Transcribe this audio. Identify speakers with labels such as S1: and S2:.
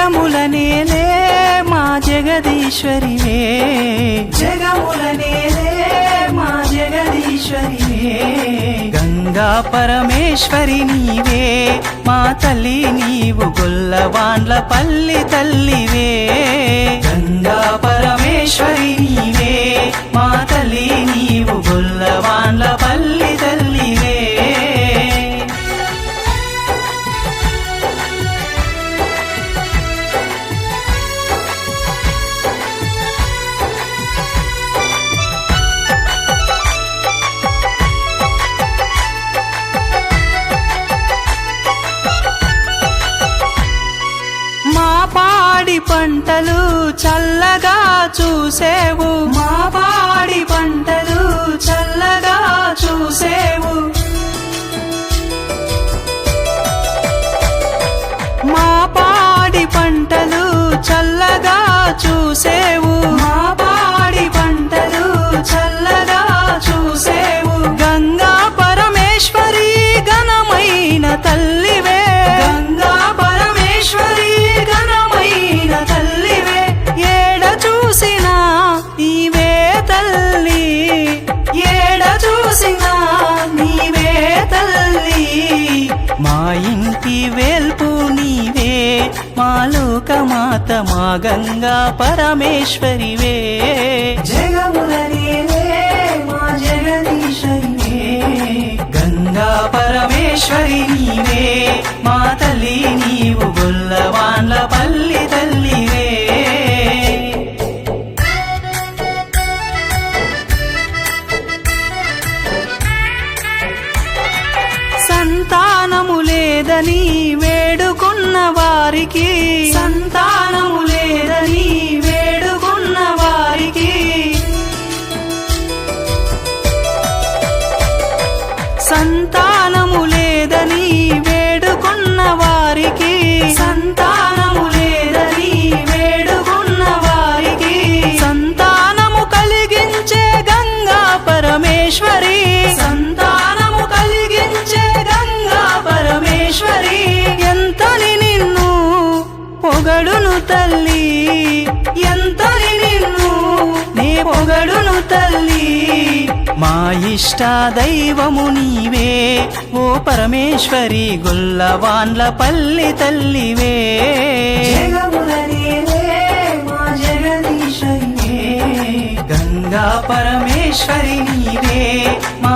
S1: జగముల నేలే మా జగదీశ్వరివే జగముల నేలే మా జగదీశ్వరివే గంగా పరమేశ్వరి నీవే మా తల్లి నీవు గొల్లవాండ్ల పల్లి తల్లివే. గంగా పరమేశ్వరి నీవే. పాడి పంటలు చల్లగా చూసేవు. మా పాడి పంటలు లోకమాత మా గంగా పరమేశ్వరివే. మా గంగా పరమేశ్వరి నీవే మా తల్లి నీవు గొల్లవాన్ల పల్లి తల్లివే. సంతానము లేదని వారికి. సంతానము లేదని వేడుకున్న వారికి. సంతానము లేదని వేడుకున్న వారికి. సంతానము పొగడును తల్లి ఎంతని నిన్ను నే పొగడును తల్లి. మా ఇష్ట దైవము నీవే ఓ పరమేశ్వరి గొల్లవాన్ల పల్లి తల్లివే. గంగా పరమేశ్వరి నీవే మా